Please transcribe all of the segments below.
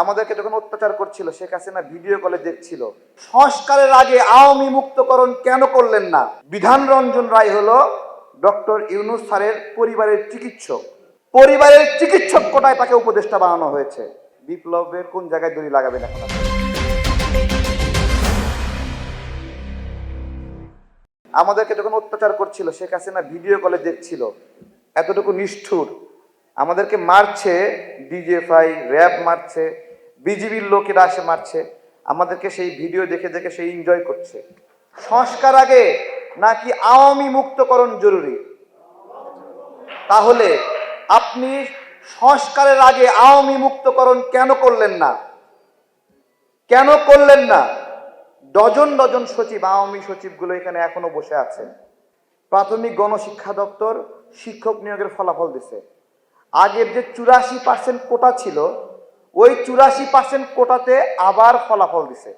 আমাদেরকে যখন অত্যাচার করছিল, শেখ হাসিনা ভিডিও কলে দেখছিল, সংস্কারের আগে আওয়ামী মুক্তকরণ কেন করলেন না? বিধান রঞ্জন রায় হলো ডক্টর ইউনুস স্যারের পরিবারের চিকিৎসক। পরিবারের চিকিৎসক কোটায় তাকে উপদেষ্টা বানানো হয়েছে। বিপ্লবের কোন জায়গায় দড়ি লাগাবেন এখন আমাদেরকে যখন অত্যাচার করছিল, শেখ হাসিনা ভিডিও কলে দেখছিল, এতটুকু নিষ্ঠুর। আমাদেরকে মারছে ডিজেফআই র্যাব মারছে বিজিবির লোকেরা আসে মারছে, আমাদেরকে সেই ভিডিও দেখে দেখে সেই এনজয় করছে। সংস্কার আগে নাকি আওয়ামী মুক্তকরণ জরুরি? তাহলে আপনি সংস্কারের আগে আওয়ামী মুক্তকরণ কেন করলেন না? কেন করলেন না? ডজন ডজন সচিব, আওয়ামী সচিবগুলো এখানে এখনও বসে আছেন প্রাথমিক গণশিক্ষা দপ্তর শিক্ষক নিয়োগের ফলাফল দিছে। আগের যে চুরাশি পার্সেন্ট কোটা ছিল ওই চুরাশি পার্সেন্ট কোটাতে আবার ফলাফল দিছে।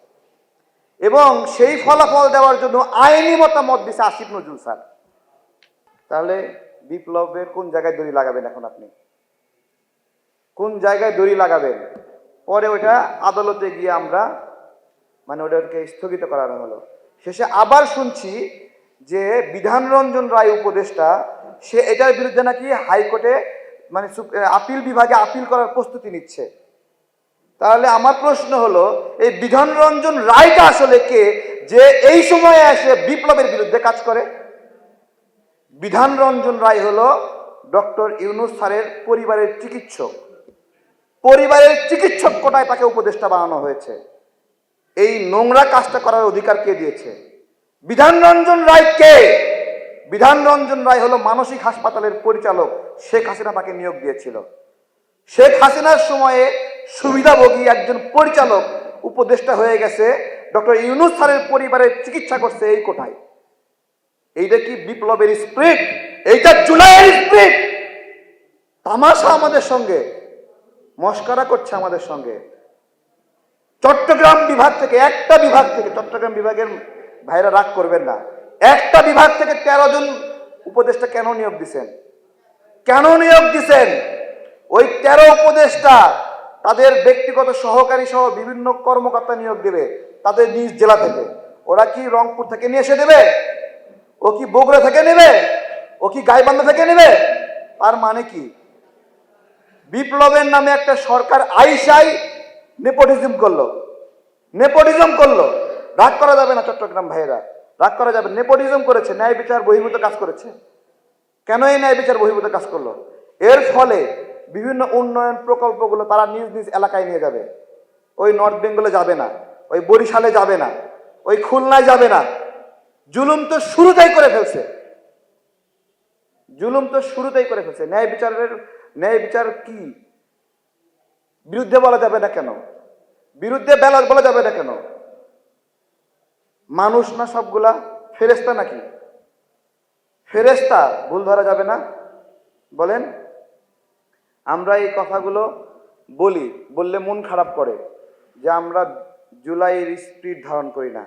এবং সেই ফলাফল দেওয়ার জন্য আইনি মতামত দিছে আসিফ নজরুল স্যার। তাহলে বিপ্লবের কোন জায়গায় দড়ি লাগাবেন এখন আপনি? কোন জায়গায় দড়ি লাগাবেন? পরে ওটা আদালতে গিয়ে আমরা মানে ওটাকে স্থগিত করানো হলো। শেষে আবার শুনছি যে বিধান রঞ্জন রায় উপদেষ্টা, সে এটার বিরুদ্ধে নাকি হাইকোর্টে মানে আপিল বিভাগে আপিল করার প্রস্তুতি নিচ্ছে। তাহলে আমার প্রশ্ন হলো, এই বিধান রঞ্জন রায়টা আসলে কে? যে এই সময়ে এসে বিপ্লবের বিরুদ্ধে কাজ করে? বিধান রঞ্জন রায় হলো ডক্টর ইউনুস স্যারের পরিবারের চিকিৎসক। পরিবারের চিকিৎসক কোটায় তাকে উপদেষ্টা বানানো হয়েছে। এই নোংরা কাজটা করার অধিকার কে দিয়েছে? বিধান রঞ্জন রায় কে? বিধান রঞ্জন রায় হলো মানসিক হাসপাতালের পরিচালক শেখ হাসিনা তাকে নিয়োগ দিয়েছিল। শেখ হাসিনার সময়ে সুবিধাভোগী একজন পরিচালক উপদেষ্টা হয়ে গেছে। ডক্টর ইউনুস স্যারের পরিবারের চিকিৎসা করছে এই কোটায় এইটা কি বিপ্লবের স্প্রিট? এইটা জুলাইয়ের স্প্রিট! তামাশা আমাদের সঙ্গে, মস্কারা করছে আমাদের সঙ্গে। চট্টগ্রাম বিভাগ থেকে, একটা বিভাগ থেকে, চট্টগ্রাম বিভাগের ভাইরা রাগ করবেন না। একটা বিভাগ থেকে তেরো জন উপদেষ্টা কেন নিয়োগ দিছেন? কেন নিয়োগ দিছেন? ওই তেরো উপদেষ্টা তাদের ব্যক্তিগত সহকারী সহ বিভিন্ন কর্মকর্তা নিয়োগ দেবে তাদের নিজ জেলা থেকে। ওরা কি রংপুর থেকে নিয়ে এসে দেবে? ও কি বগুড়া থেকে নেবে? ও কি গাইবান্ধা থেকে নেবে? তার মানে কি? বিপ্লবের নামে একটা সরকার আইসাই নেপোটিজম করল। নেপোটিজম করল। রাগ করা যাবে না চট্টগ্রাম ভাইয়েরা। রাগ করা যাবে। নেপোটিজম করেছে, ন্যায় বিচার বহির্ভূত কাজ করেছে। কেন এই ন্যায় বিচার বহির্ভূত কাজ করল? এর ফলে বিভিন্ন উন্নয়ন প্রকল্পগুলো তারা নিজ নিজ এলাকায় নিয়ে যাবে। ওই নর্থ বেঙ্গলে যাবে না, ওই বরিশালে যাবে না, ওই খুলনায় যাবে না। জুলুম তো শুরুতেই করে ফেলছে। জুলুম তো শুরুতেই করে ফেলছে। ন্যায় বিচারের, ন্যায় বিচার কি? বিরুদ্ধে বলা যাবে না কেন? বিরুদ্ধে বেলা বলা যাবে না কেন? মানুষ না সবগুলা? ফেরেস্তা নাকি? ফেরেস্তা ভুল ধরা যাবে না? বলেন। আমরা এই কথাগুলো বলি, বললে মন খারাপ করে যে আমরা জুলাইয়ের স্পিড ধারণ করি না।